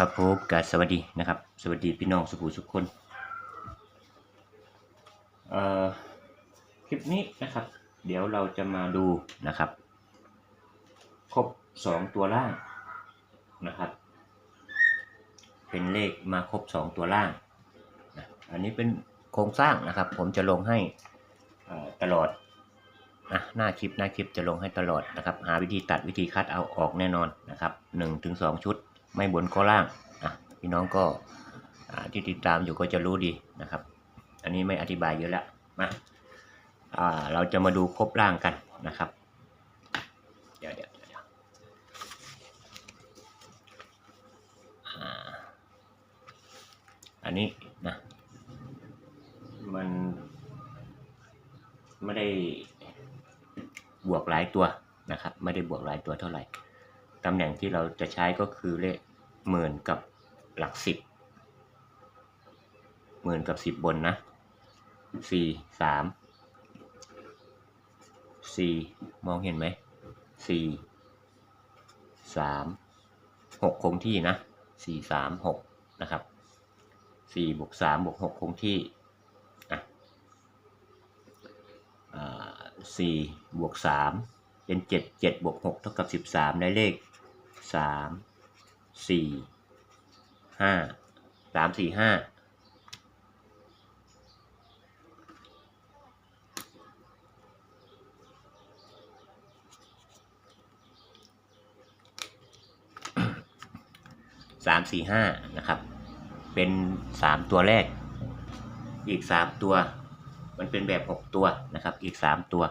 ครับผมกาสวัสดีนะครับ สวัสดีพี่น้องสุขุสุขคนเอ่อคลิปนี้นะครับ เดี๋ยวเราจะมาดูนะครับ ครบสองตัวล่างนะครับ เป็นเลขมาครบสองตัวล่างนะอันนี้เป็นโครงสร้างนะครับ ผมจะลงให้ตลอดนะหน้าคลิปหน้าคลิปจะลงให้ตลอดนะครับ หาวิธีตัดวิธีคัดเอาออกแน่นอนนะครับหนึ่งถึงสองชุด ไม่บนก็ล่างอะพี่น้องก็ที่ติดตามอยู่ก็จะรู้ดีนะครับ อันนี้ไม่อธิบายเยอะแล้วมาาเราจะมาดูครบล่างกันนะครับ เดี๋ยวเดี๋ยวอันนี้นะมันไม่ได้บวกหลายตัวนะครับ ไม่ได้บวกหลายตัวเท่าไหร่ตำแหน่งที่เราจะใช้ก็คือเลข หมื่นกับหลักสิบหมื่นกับสิบบนนะสี่สามสี่มองเห็นไหมสี่สามหกคงที่นะสี่สามหกนะครับสี่บวกสามบวกหกคงที่อะสี่บวกสามเป็นเจ็ดเจ็ดบวกหกเท่ากับสิบสามได้เลขสาม สี่ห้าสามสี่ห้าสามสี่ห้านะครับ เป็นสามตัวแรก อีกสามตัว มันเป็นแบบหกตัวนะครับ อีกสามตัว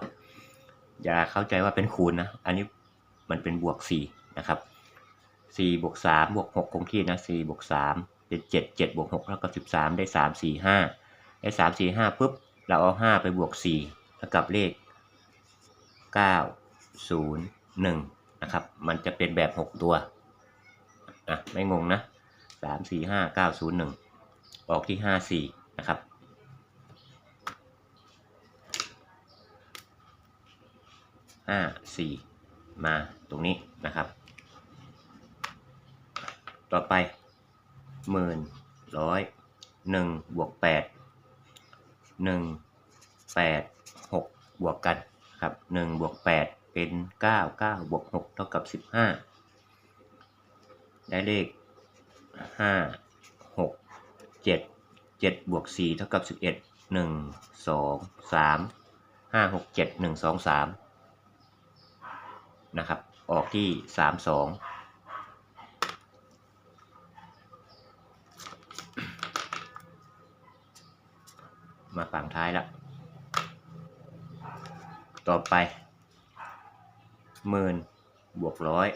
อย่าเข้าใจว่าเป็นคูณนะ อันนี้มันเป็นบวกสี่นะครับ สี่บวกสามบวกหกคงที่นะสี่บวกสามเป็นเจ็ดเจ็ดบวกหกเท่ากับสิบสามได้สามสี่ห้าได้สามสี่ห้าปุ๊บ เราเอาห้าไปบวกสี่เท่ากับเลขเก้าศูนย์หนึ่งนะครับ มันจะเป็นแบบหกตัวนะไม่งงนะสามสี่ห้าเก้าศูนย์หนึ่งออกที่ห้าสี่นะครับห้าสี่มาตรงนี้นะครับ ต่อไปหมื่นร้อยหนึ่งบวกแปดหนึ่งแปดหกบวกกันครับหนึ่งบวกแปดเป็นเก้าเก้าบวกหกเท่ากับสิบห้าได้เลขห้าหกเจ็ดเจ็ดบวกสี่เท่ากับสิบเอ็ดหนึ่งสองสามห้าหกเจ็ดหนึ่งสองสามนะครับ ออกที่สามสอง มาฝั่งท้ายแล้วต่อไปหมื่นบวกร้อย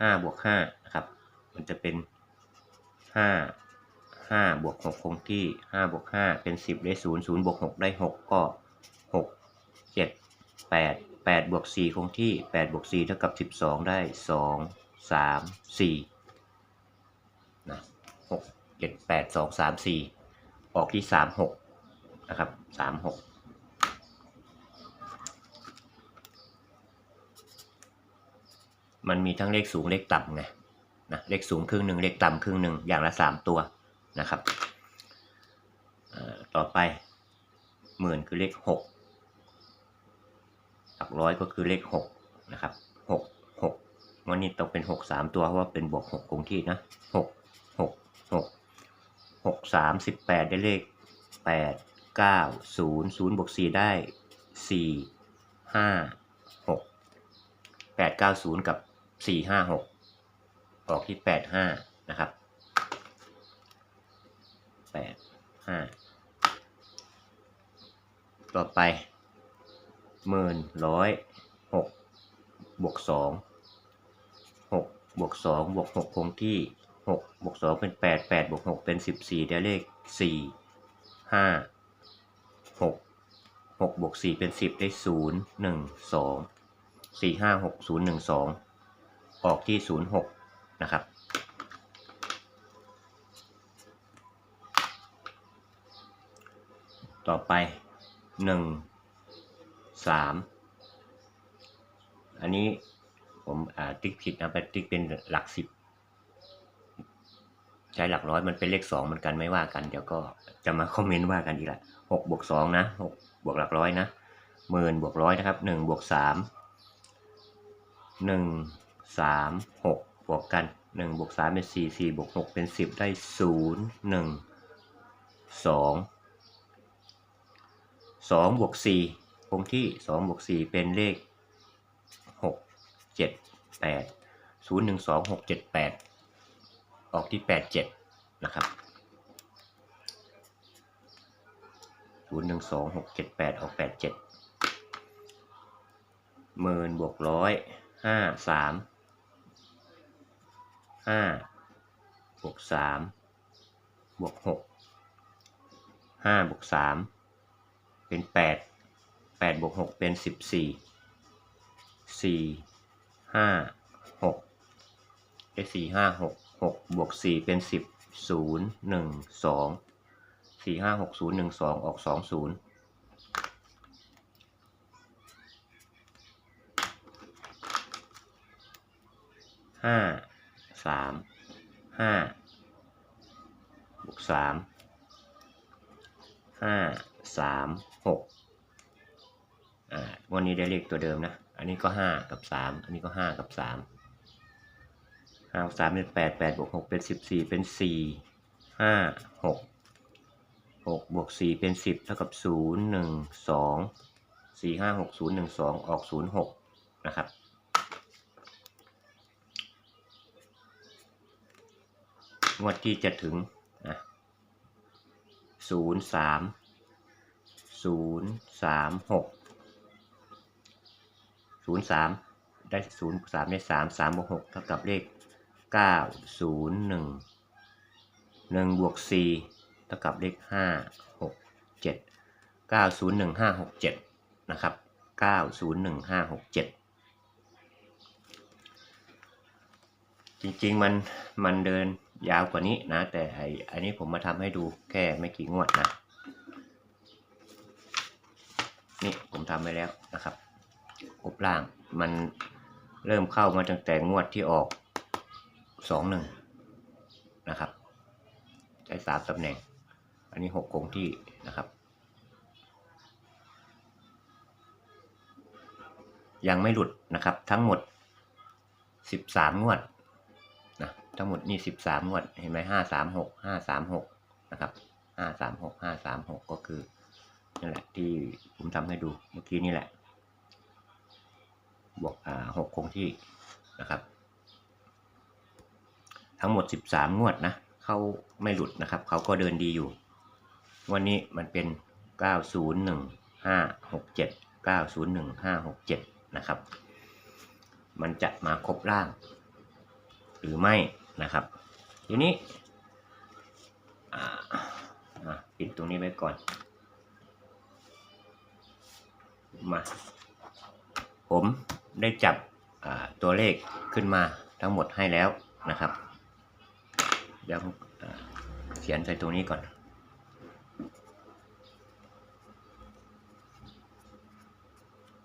ห้าบวกห้านะครับ มันจะเป็นห้าห้าบวกหกคงที่ห้าบวกห้าเป็นสิบได้ศูนย์ศูนย์บวกหกได้หกก็หกเจ็ดแปดแปดบวกสี่คงที่แปดบวกสี่เท่ากับสิบสองได้สองสามสี่นะหกเจ็ดแปดสองสามสี่ออกที่สามหก นะครับสามหกมันมีทั้งเลขสูงเลขต่ำไงนะเลขสูงครึ่งหนึ่งเลขต่ำครึ่งหนึ่งอย่างละสามตัวนะครับต่อไปหมื่นคือเลขหกหลักร้อยก็คือเลขหกนะครับหกหกวันนี้ต้องเป็นหกสามตัวเพราะว่าเป็นบวกหกคงที่นะหกหกหกหกสามสิบแปดได้เลขแปด เก้าศูนย์ศูนย์บวกสี่ได้สี่ห้าหกแปดเก้าศูนย์กับสี่ห้าหกออกที่แปดห้านะครับแปดห้าต่อไปหมื่นร้อยหกบวกสองหกบวกสองบวกหกคงที่หกบวกสองเป็นแปดแปดบวกหกเป็นสิบสี่ได้เลขสี่ห้า หกบวกสี่เป็นสิบได้ศูนย์หนึ่งสองสี่ห้าหกศูนย์หนึ่งสองออกที่ศูนย์หกนะครับ ต่อไปหนึ่งสามอันนี้ผมอ่าติ๊กผิดนะไปติ๊กเป็นหลักสิบ ใช้หลักร้อยมันเป็นเลขสองเหมือนกันไม่ว่ากัน เดี๋ยวก็จะมาคอมเมนต์ว่ากันอีกละหกบวกสองนะหกบวกหลักร้อยนะหมื่นบวกร้อยนะครับหนึ่งบวกสามหนึ่งสามหกบวกกันหนึ่งบวกสามเป็นสี่สี่บวกหกเป็นสิบได้ศูนย์หนึ่งสองสองบวกสี่คงที่สองบวกสี่เป็นเลขหกเจ็ดแปดศูนย์หนึ่งสองหกเจ็ดแปด ออกที่แปดเจ็ดนะครับศูนย์หนึ่งสองหกเจ็ดแปดออกแปดเจ็ดหมื่นบวกร้อยห้าสามห้าบวกสามบวกหกห้าบวกสามเป็นแปดแปดบวกหกเป็นสิบสี่สี่ห้าหกได้สี่ห้าหก หกบวกสี่เป็นสิบศูนย์หนึ่งสองสี่ห้าหกศูนย์หนึ่งสองออกสองศูนย์ห้าสามห้าบวกสามห้าสามหกอ่าวันนี้ได้เลขตัวเดิมนะ อันนี้ก็ห้ากับสามอันนี้ก็ห้ากับสาม ห้าสามเป็นแปดแปดบวกหกเป็นสิบสี่เป็นสี่ห้าหกหกบวกสี่เป็นสิบเท่ากับศูนย์หนึ่งสองสี่ห้าหกศูนย์หนึ่งสองออกศูนย์หกนะครับงวดที่จะถึงนะศูนย์สามศูนย์สามหกศูนย์สามได้ศูนย์สามได้สามสามบวกหกเท่ากับเลข เก้าศูนย์หนึ่งหนึ่งบวกสี่เท่ากับเลขห้าหกเจ็ดเก้าศูนย์หนึ่งห้าหกเจ็ดนะครับเก้าศูนย์หนึ่งห้าหกเจ็ดจริงๆ มัน มันเดินยาวกว่านี้นะ แต่ไออันนี้ผมมาทำให้ดูแค่ไม่กี่งวดนะ นี่ผมทำไปแล้วนะครับกบล่างมันเริ่มเข้ามาตั้งแต่งวดที่ออก สองหนึ่งนะครับ ใช้สามตำแหน่ง อันนี้หกคงที่นะครับ ยังไม่หลุดนะครับ ทั้งหมดสิบสามงวดนะทั้งหมดนี่สิบสามงวดเห็นไหมห้าสามหกห้าสามหกนะครับห้าสามหกห้าสามหกก็คือนั่นแหละที่ผมทำให้ดูเมื่อกี้นี่แหละบวกอ่าหกคงที่นะครับ ทั้งหมดสิบสามงวดนะเขาไม่หลุดนะครับเขาก็เดินดีอยู่ วันนี้มันเป็นเก้าศูนย์หนึ่งห้าหกเจ็ดเก้าศูนย์หนึ่งห้าหกเจ็ดนะครับ มันจะมาครบร่าง หรือไม่นะครับ ทีนี้อ่าอะปิดตรงนี้ไว้ก่อน มา ผมได้จับอ่าตัวเลขขึ้นมาทั้งหมดให้แล้วนะครับ เดี๋ยวผมเขียนใส่ตรงนี้ก่อน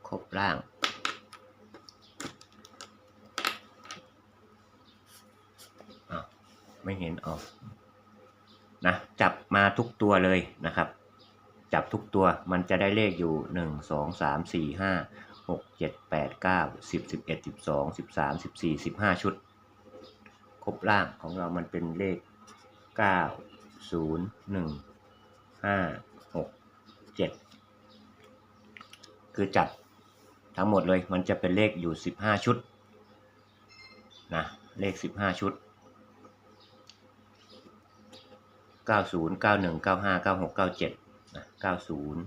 ครบร่างอ้าวไม่เห็นออกนะ จับมาทุกตัวเลยนะครับ จับทุกตัวมันจะได้เลขอยู่หนึ่งสองสามสี่ห้าหกเจ็ดแปดเก้าสิบสิบเอ็ดสิบสองสิบสามสิบสี่สิบห้าชุด ครบล่างของเรามันเป็นเลขเก้าศูนย์หนึ่งห้าหกเจ็ดคือจับทั้งหมดเลยมันจะเป็นเลขอยู่สิบห้าชุดนะเลขสิบห้าชุดเก้าศูนย์เก้าหนึ่งเก้าห้าเก้าหกเก้าเจ็ดนะเก้าศูนย์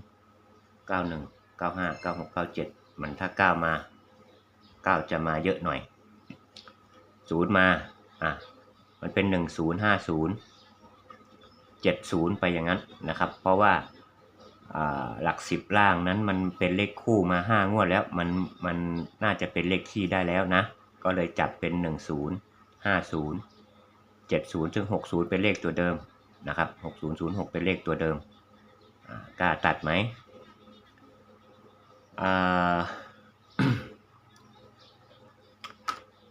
เก้าหนึ่งเก้าห้าเก้าหกเก้าเจ็ดมันถ้าเก้ามาเก้าจะมาเยอะหน่อยศูนย์มา อะมันเป็นหนึ่งศูนย์ห้าศูนย์เจ็ดศูนย์ไปอย่างนั้นนะครับ เพราะว่าหลักสิบล่างนั้นมันเป็นเลขคู่มาห้างวดแล้วมันมันน่าจะเป็นเลขที่ได้แล้วนะ ก็เลยจับเป็นหนึ่งศูนย์ห้าศูนย์เจ็ดศูนย์ถึงหกศูนย์เป็นเลขตัวเดิมนะครับ 6006 เป็นเลขตัวเดิมกล้าตัดไหมอ่า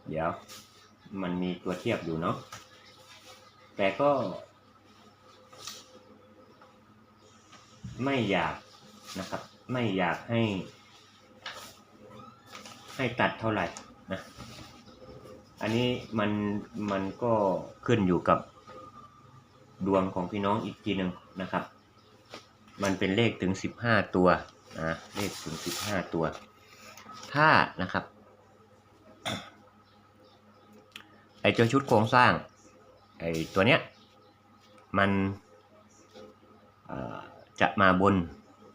เดี๋ยว มันมีตัวเทียบอยู่เนาะแต่ก็ ไม่อยากนะครับ ไม่อยากให้ ให้ตัดเท่าไหร่นะอันนี้มันมันก็ขึ้นอยู่กับดวงของพี่น้องอีกทีหนึ่งนะครับ มันเป็นเลขถึงสิบห้าตัวนะเลขถึงสิบห้าตัว ถ้านะครับ ไอเจ้าชุดโครงสร้างไอ้ตัวเนี้ยมันจะมาบน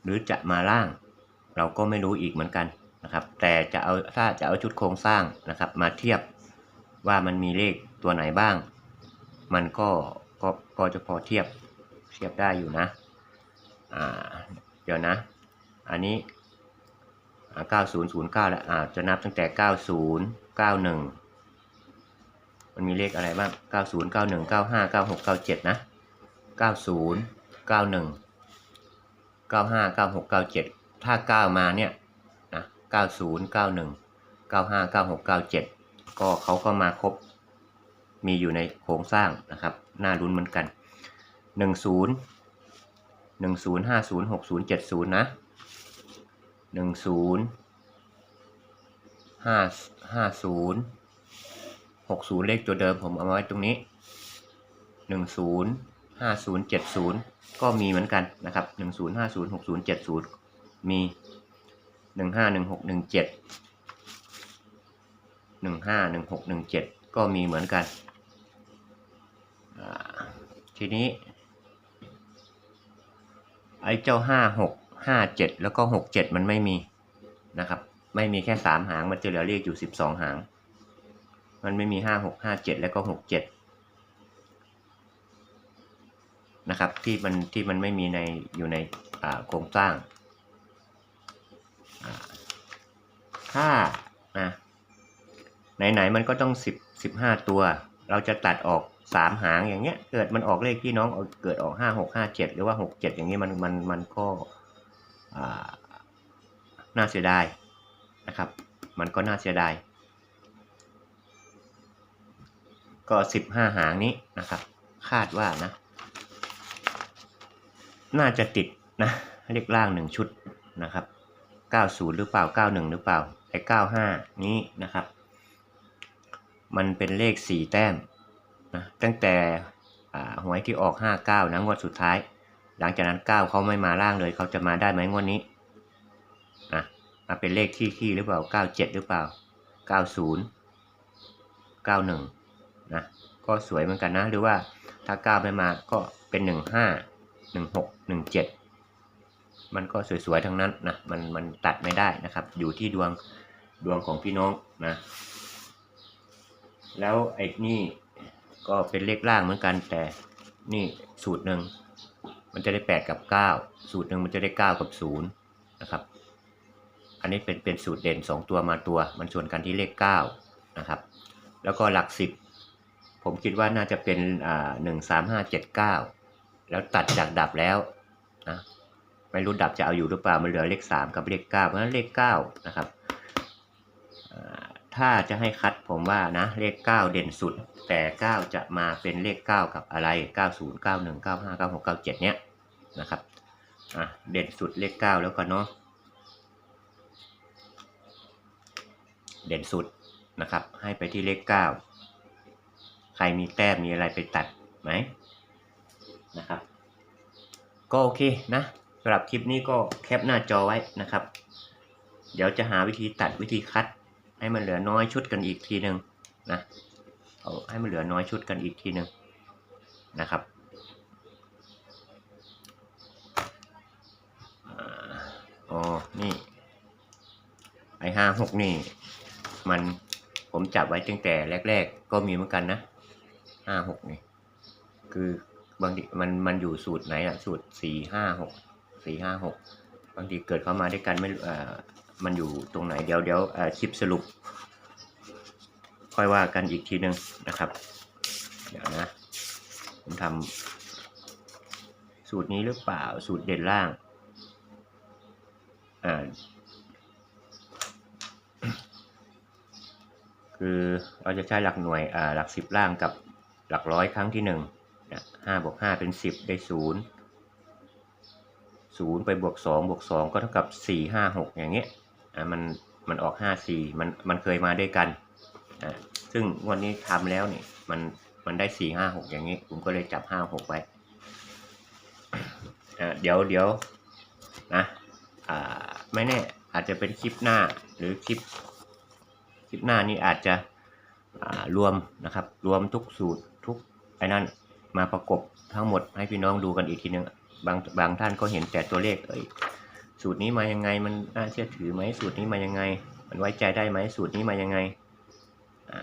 หรือจะมาล่าง เราก็ไม่รู้อีกเหมือนกันนะครับ แต่จะเอาถ้าจะเอาชุดโครงสร้างนะครับ มาเทียบว่ามันมีเลขตัวไหนบ้าง มันก็ก็ก็จะพอเทียบเทียบได้อยู่นะอ่าเดี๋ยวนะ อันนี้อ่า9009 แล้วอ่าจะนับตั้งแต่ 90 91 มันมีเลขอะไรบ้าง 90 91 95 96 97 นะ 90 91 95 96 97 ถ้า 9 มาเนี่ยนะ90 91 95 96 97 ก็เขาก็มาครบ มีอยู่ในโครงสร้างนะครับ น่าลุ้นเหมือนกัน 10 10 50 60 70 นะ 10 5 50 60 เลขตัวเดิมผมเอามาไว้ตรงนี้ 10 50 70 ก็มีเหมือนกันนะครับ 10 50 60 70 มี 15 16 17 15 16 17 ก็มีเหมือนกัน ทีนี้ ไอ้เจ้า 5 6 5 7 แล้วก็ 6 7 มันไม่มีนะครับ ไม่มีแค่ 3 หาง มันจะเหลือเลขอยู่ 12 หาง มันไม่มี5 6 5 7แล้วก็6 7นะครับที่มันที่มันไม่มีในอยู่ในโครงสร้างถ้านะไหนๆมันก็ต้อง10 15 ตัว เราจะตัดออก 3 หางอย่างเงี้ย เกิดมันออกเลขพี่น้องเกิดออก 5 6 5 7 หรือว่า 6 7 อย่างนี้มันมันมันก็น่าเสียดายนะครับ มันก็น่าเสียดาย ก็15หางนี้นะครับ คาดว่านะ น่าจะติดนะเลขล่าง1ชุดนะครับ90หรือเปล่า91หรือเปล่าไอ้95นี้นะครับ มันเป็นเลข4แต้มนะตั้งแต่อ่าหวยที่ออก 59 นะงวดสุดท้าย หลังจากนั้น 9เขาไม่มาล่างเลยเขาจะมาได้ไหมงวดนี้นะมาเป็นเลขที่ที่หรือเปล่า 97 หรือเปล่า 90 91 นะก็สวยเหมือนกันนะ หรือว่าถ้า9ไม่มาก็เป็น15 16 17มันก็สวยๆทั้งนั้นนะมันมันตัดไม่ได้นะครับ อยู่ที่ดวงดวงของพี่น้องนะ แล้วไอ้นี่ก็เป็นเลขล่างเหมือนกัน แต่นี่สูตรหนึ่งมันจะได้ 8 กับ 9 สูตรหนึ่งมันจะได้ 9 กับ0นะครับ อันนี้เป็นเป็นสูตรเด่น 2 ตัวมาตัว มันชนกันที่เลข9นะครับ แล้วก็หลัก 10 ผมคิดว่าน่าจะเป็นหนึ่งสามห้าเจ็ดเก้าแล้วตัดจากดับแล้วนะไม่รู้ดับจะเอาอยู่หรือเปล่ามันเหลือเลขสามกับเลขเก้าเพราะฉะนั้นเลขเก้านะครับถ้าจะให้คัดผมว่านะเลขเก้าเด่นสุด แต่เก้าจะมาเป็นเลขเก้ากับอะไรเก้าศูนย์เก้าหนึ่งเก้าห้าเก้าหกเก้าเจ็ดเนี้ยนะครับอะเด่นสุดเลขเก้าแล้วกันเนาะเด่นสุดนะครับ ให้ไปที่เลขเก้า ใครมีแต้มมีอะไรไปตัดไหมนะครับ ก็โอเคนะสำหรับคลิปนี้ก็แคปหน้าจอไว้นะครับ เดี๋ยวจะหาวิธีตัดวิธีคัด ให้มันเหลือน้อยชุดกันอีกทีหนึ่งนะเอาให้มันเหลือน้อยชุดกันอีกทีหนึ่งนะครับอ๋อนี่ไอห้าหกนี่ มันผมจับไว้ตั้งแต่แรก ๆ ก็มีเหมือนกันนะ ห้าหกนี่คือบางทีมันมันอยู่สูตรไหนอะสูตรสี่ห้าหกสี่ห้าหกบางทีเกิดเข้ามาด้วยกันไม่เอ่อมันอยู่ตรงไหนเดี๋ยวเดี๋ยวเออคลิปสรุป ค่อยว่ากันอีกทีหนึ่งนะครับ เดี๋ยวนะ ผมทำสูตรนี้หรือเปล่าสูตรเด่นล่างอ่าคือเราจะใช้หลักหน่วยอ่าหลักสิบล่างกับ หลักร้อยครั้งที่หนึ่งห้าบวกห้าเป็นสิบได้ศูนย์ศูนย์ไปบวกสองบวกสองก็เท่ากับสี่ห้าหกอย่างเงี้ยอ่ามันมันออกห้าสี่มันมันเคยมาด้วยกันอ่าซึ่งวันนี้ทำแล้วนี่มันมันได้สี่ห้าหกอย่างนี้ยผมก็เลยจับห้าหกไว้อ่าเดี๋ยวเดี๋ยวนะอ่าไม่แน่อาจจะเป็นคลิปหน้าหรือคลิปคลิปหน้านี้อาจจะอ่ารวมนะครับ รวมทุกสูตร ไอ้นั่นมาประกบทั้งหมดให้พี่น้องดูกันอีกทีนึงบางบางท่านก็เห็นแต่ตัวเลขเอ้ยสูตรนี้มายังไงมันน่าเชื่อถือไหมสูตรนี้มายังไง มันไว้ใจได้ไหมสูตรนี้มายังไงอ่า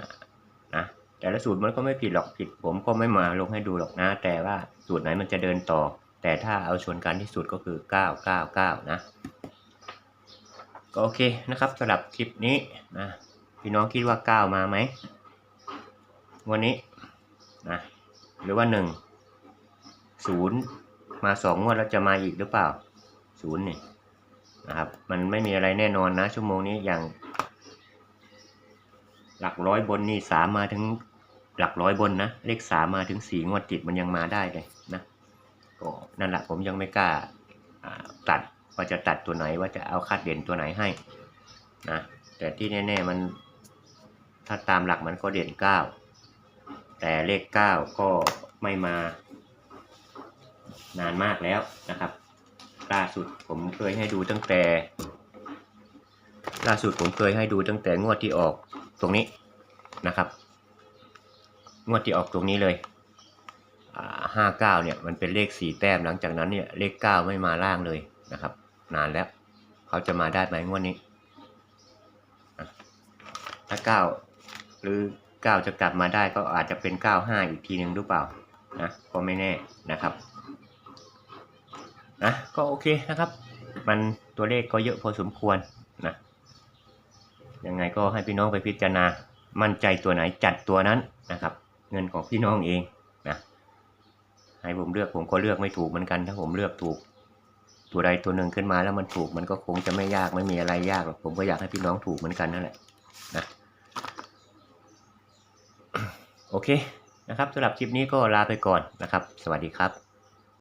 นะแต่ละสูตรมันก็ไม่ผิดหรอกผิด ผมก็ไม่มาลงให้ดูหรอกนะ แต่ว่าสูตรไหนมันจะเดินต่อ แต่ถ้าเอาชนกันที่สุดก็คือ 999 นะก็โอเคนะครับสำหรับคลิปนี้นะพี่น้องคิดว่าเก้ามาไหมวันนี้นะ หรือว่าหนึ่งศูนย์มาสองงวดแล้วจะมาอีกหรือเปล่าศูนย์นี่นะครับ มันไม่มีอะไรแน่นอนนะ ชั่วโมงนี้อย่าง หลักร้อยบนนี่สามมาถึงหลักร้อยบนนะเลขสามมาถึงสี่งวดติดมันยังมาได้เลยนะก็นั่นแหละผมยังไม่กล้าอ่าตัดว่าจะตัดตัวไหนว่าจะเอาคาดเด่นตัวไหนให้นะแต่ที่แน่ ๆ มันถ้าตามหลักมันก็เด่นเก้า แต่เลขเก้าก็ไม่มานานมากแล้วนะครับ ล่าสุดผมเคยให้ดูตั้งแต่ ล่าสุดผมเคยให้ดูตั้งแต่งวดที่ออกตรงนี้นะครับ งวดที่ออกตรงนี้เลยห้าเก้าเนี่ยมันเป็นเลขสี่แต้มหลังจากนั้นเนี่ยเลขเก้าไม่มาล่างเลยนะครับ นานแล้วเขาจะมาได้ไหมงวดนี้ถ้าเก้าหรือ เก้าจะกลับมาได้ก็อาจจะเป็นเก้าห้าอีกทีหนึ่งหรือเปล่านะก็ไม่แน่นะครับนะก็โอเคนะครับ มันตัวเลขก็เยอะพอสมควรนะยังไงก็ให้พี่น้องไปพิจารณามั่นใจตัวไหนจัดตัวนั้นนะครับ เงินของพี่น้องเองนะให้ผมเลือกผมก็เลือกไม่ถูกเหมือนกันถ้าผมเลือกถูก ตัวใดตัวหนึ่งขึ้นมาแล้วมันถูกมันก็คงจะไม่ยากไม่มีอะไรยากหรอกผมก็อยากให้พี่น้องถูกเหมือนกันนั่นแหละนะ โอเคนะครับสำหรับคลิปนี้ก็ลาไปก่อนนะครับ สวัสดีครับ